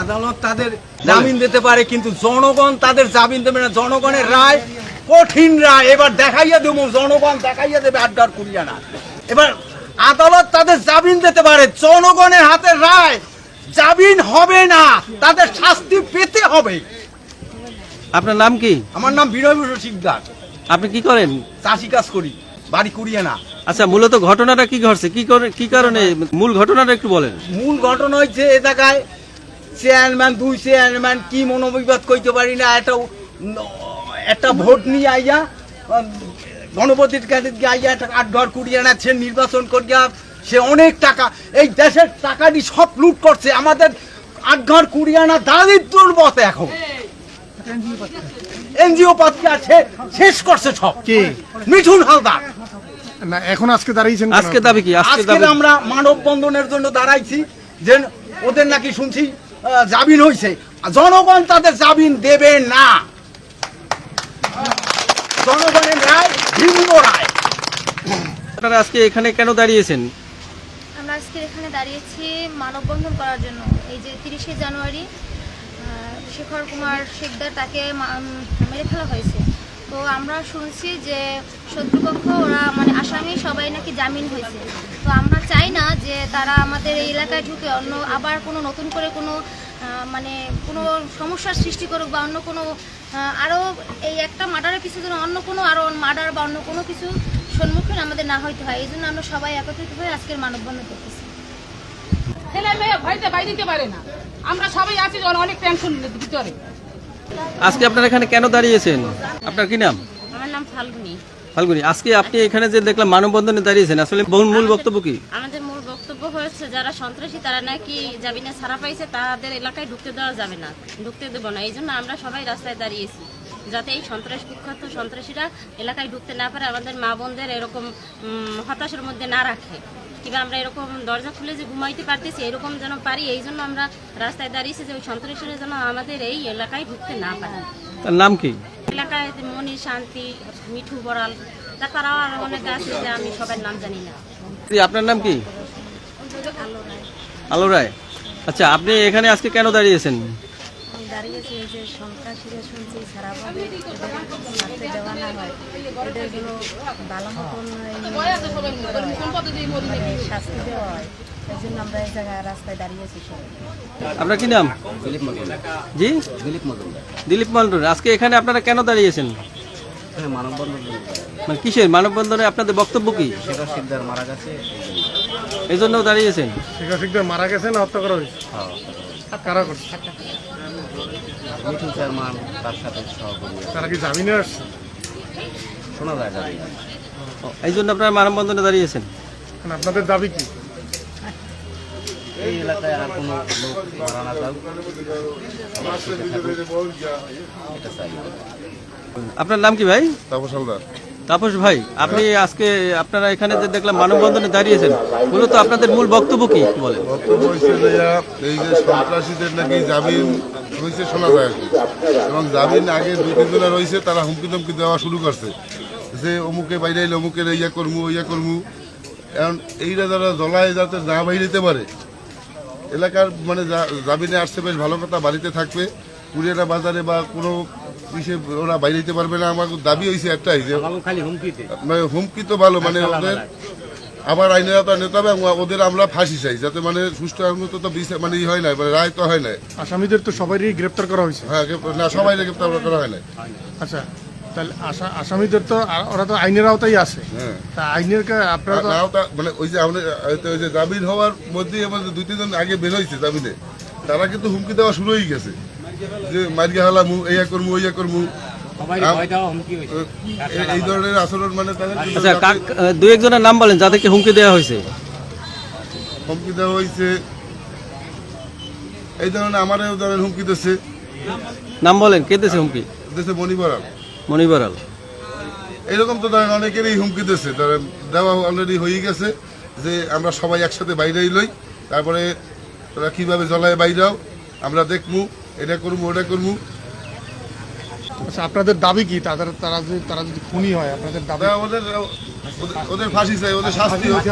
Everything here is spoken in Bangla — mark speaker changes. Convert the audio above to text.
Speaker 1: আদালত তাদের জামিন দিতে পারে কিন্তু জনগণ তাদের জামিন দেবে না। জনগণের রায় কঠিন রায়। এবার দেখাইয়া দেবো জনগণ দেখাইয়া দেবে আড্ডার করিয়া না। এবার আদালত তাদের জামিন দিতে পারে জনগণের হাতে রায়। জামিন হবে না তাদের শাস্তি পেতে হবে।
Speaker 2: আপনার নাম কি?
Speaker 1: আমার নাম বিনয় ভূষণ শিকদার
Speaker 2: আপনি কি করেন?
Speaker 1: চাষি কাজ করি বাড়ি কুড়িয়ে না।
Speaker 2: আচ্ছা মূলত ঘটনাটা কি ঘটছে? কি করে কি কারণে? মূল ঘটনাটা একটু বলেন।
Speaker 1: মূল ঘটনা হচ্ছে এ জায়গায় চেয়ারম্যান দুই চেয়ারম্যান কি মনোবিবাদ কইতে পারি না? একটা একটা ভোট নিয়ে আইয়া গণপতির কাছে গিয়ে আইয়া একটা আট ঘর কুড়িয়ে আনাচ্ছে নির্বাচন করিয়া সে অনেক টাকা। এই দেশের টাকাটি সব লুট করছে আমাদের আট ঘর কুড়িয়ে আনা দারিদ্রর পথে এখন। এনজিও পাতি আছে? শেষ করছে সব।
Speaker 3: কে?
Speaker 1: মিঠুন হালদার।
Speaker 3: না এখন আজকে দাঁড়িয়েছেন
Speaker 2: আজকে দাবি কি? আজকে
Speaker 1: আমরা মানববন্ধনের জন্য দাঁড়াইছি যে ওদের নাকি শুনছি জামিন হয়েছে জনগণ তাদের জামিন দেবে না। জনগণের রায় ভিন্ন রায়।
Speaker 2: আপনারা আজকে এখানে কেন দাঁড়িয়েছেন?
Speaker 4: আমরা আজকে এখানে দাঁড়িয়েছি মানববন্ধন করার জন্য। এই যে তিরিশে জানুয়ারি শেখর কুমার শিকদার তাকে মেরে ফেলা হয়েছে। তো আমরা শুনছি যে শত্রুপক্ষ ওরা নাকি জামিন হয়েছে? তো আমরা চাই না যে তারা আমাদের এই এলাকায় ঢুকে অন্য আবার কোনো নতুন করে কোনো মানে কোনো সমস্যার সৃষ্টি করুক বা অন্য কোনো আরও এই একটা মার্ডারের পিছনে যেন অন্য কোনো আরও মার্ডার বা অন্য কোনো কিছু সম্মুখীন আমাদের না হইতে হয়। এই জন্য আমরা সবাই একত্রিত হয়ে আজকের মানববন্ধন করতেছি।
Speaker 5: ছেলে মেয়ে দিতে পারে না। আমরা সবাই আছি অনেক টেনশন ভিতরে।
Speaker 2: আজকে আপনারা এখানে কেন দাঁড়িয়েছেন? আপনার কি নাম?
Speaker 6: আমার নাম ফাল্গুনি।
Speaker 2: ফাল্গুনি আজকে আপনি এখানে যে দেখলাম মানববন্ধনে দাঁড়িয়েছেন আসলে মূল- মূল বক্তব্য কি?
Speaker 6: আমাদের মূল বক্তব্য হয়েছে যারা সন্ত্রাসী তারা নাকি জামিনে ছাড়া পাইছে তাদের এলাকায় ঢুকতে দেওয়া যাবে না ঢুকতে দেবো না। এই জন্য আমরা সবাই রাস্তায় দাঁড়িয়েছি যাতে এই সন্ত্রাস কুখ্যাত সন্ত্রাসীরা এলাকায় ঢুকতে না পারে আমাদের মা বোনদের এরকম হতাশার মধ্যে না রাখে। কিংবা আমরা এরকম দরজা খুলে যে ঘুমাইতে পারতেছি এরকম যেন পারি এই জন্য আমরা রাস্তায় দাঁড়িয়েছি যে ওই সন্ত্রাসীরা যেন আমাদের এই এলাকায় ঢুকতে না পারে।
Speaker 2: তার নাম কি?
Speaker 6: এলাকায় মনি শান্তি মিঠু বড়াল তাছাড়াও আরও অনেক আছে যে আমি সবার নাম জানি না।
Speaker 2: আপনার নাম কি? আলো রায়। আচ্ছা আপনি এখানে আজকে কেন দাঁড়িয়েছেন?
Speaker 7: আমি দাঁড়িয়েছি এই যে সন্ত্রাসীরা শুনছি দেওয়া না হয়। এদেরগুলো ভালো মতন মানে শাস্তি দেওয়া হয়। এই জন্য আমরা এই জায়গায় রাস্তায় দাঁড়িয়েছি সবাই।
Speaker 2: আপনার কি নাম? জি? দিলীপ মন্ডল আজকে এখানে আপনারা কেন দাঁড়িয়েছেন? মানে কিসের? মানববন্ধনে আপনাদের বক্তব্য কি? এই জন্য দাঁড়িয়েছেন?
Speaker 3: শেখ হাসিনা মারা গেছে না হত্যা করা হয়েছে? কারা করছে।
Speaker 8: মিঠুন চেয়ারম্যান তার সাথে সহকর্মী।
Speaker 3: তারা কি জামিনে আসছে?
Speaker 8: শোনা যায়
Speaker 2: এই জন্য আপনারা মানববন্ধনে দাঁড়িয়েছেন?
Speaker 3: আপনাদের দাবি কি?
Speaker 8: এই এলাকায় আর কোনো লোক মারা না যাও সবার সুখে থাকুক। এটা চাই
Speaker 2: আপনার নাম কি ভাই?
Speaker 9: তাপস হালদার।
Speaker 2: তাপস ভাই আপনি আজকে আপনারা এখানে যে দেখলাম মানববন্ধনে দাঁড়িয়েছেন মূলত আপনাদের মূল বক্তব্য কি একটু বলেন।
Speaker 9: বক্তব্য হচ্ছে এই যে সন্ত্রাসীদের নাকি জামিন হয়েছে শোনা যায় এবং জামিন আগে দুই তিন জনের রয়েছে তারা হুমকি ধমকি দেওয়া শুরু করছে। যে অমুকে বাইরে অমুকের ইয়া করমু ইয়া করমু। এখন এইটা যারা জলায় যাতে না বাইরেতে পারে এলাকার মানে জামিনে আসছে বেশ ভালো কথা বাড়িতে থাকবে। কুড়িয়ানা বাজারে বা কোনো বিষয়ে ওরা বাইরে যেতে পারবে না। আমার দাবি হয়েছে একটাই যে মানে হুমকি তো ভালো মানে ওদের আবার আইনের আওতায় নিতে হবে এবং ওদের আমরা ফাঁসি চাই যাতে মানে সুষ্ঠু মতো তো মানে ই হয় না মানে রায় তো হয় না।
Speaker 3: আসামিদের তো সবারই গ্রেপ্তার করা হয়েছে।
Speaker 9: হ্যাঁ না সবাই গ্রেপ্তার করা হয় না
Speaker 3: আচ্ছা তাহলে আসামিদের তো ওরা তো আইনের আওতায় আছে।
Speaker 9: হ্যাঁ।
Speaker 3: তা আইনের আপনারা
Speaker 9: মানে ওই যে আমাদের ওই যে জামিন হওয়ার মধ্যেই আমাদের দুই তিনজন আগে বের হয়েছে জামিনে তারা কিন্তু হুমকি দেওয়া শুরু হয়ে গেছে। যে মারিয়া হালামু করমু করমু। এই ধরনের আচরণ মানে
Speaker 2: আচ্ছা দু একজনের নাম বলেন যাদেরকে হুমকি দেওয়া হয়েছে।
Speaker 9: হুমকি দেওয়া হয়েছে। এই ধরনের আমারও ধরনের হুমকি দিচ্ছে।
Speaker 2: নাম বলেন কে দিয়েছে হুমকি?
Speaker 9: দিচ্ছে দেশে মণিবরাল
Speaker 2: মণিবরাল
Speaker 9: এরকম তো ধরেন অনেকেরই হুমকি দিচ্ছে ধরেন দেওয়া অলরেডি হয়ে গেছে যে আমরা সবাই একসাথে বাইরে লই তারপরে তোরা কীভাবে জলায় বাইরাও আমরা দেখমু এটা করব ওটা করব
Speaker 3: আচ্ছা আপনাদের দাবি কি? তাদের তারা যদি তারা যদি খুনি হয় আপনাদের দাবি
Speaker 9: ওদের ওদের- ওদের ফাঁসি চাই ওদের শাস্তি হোক।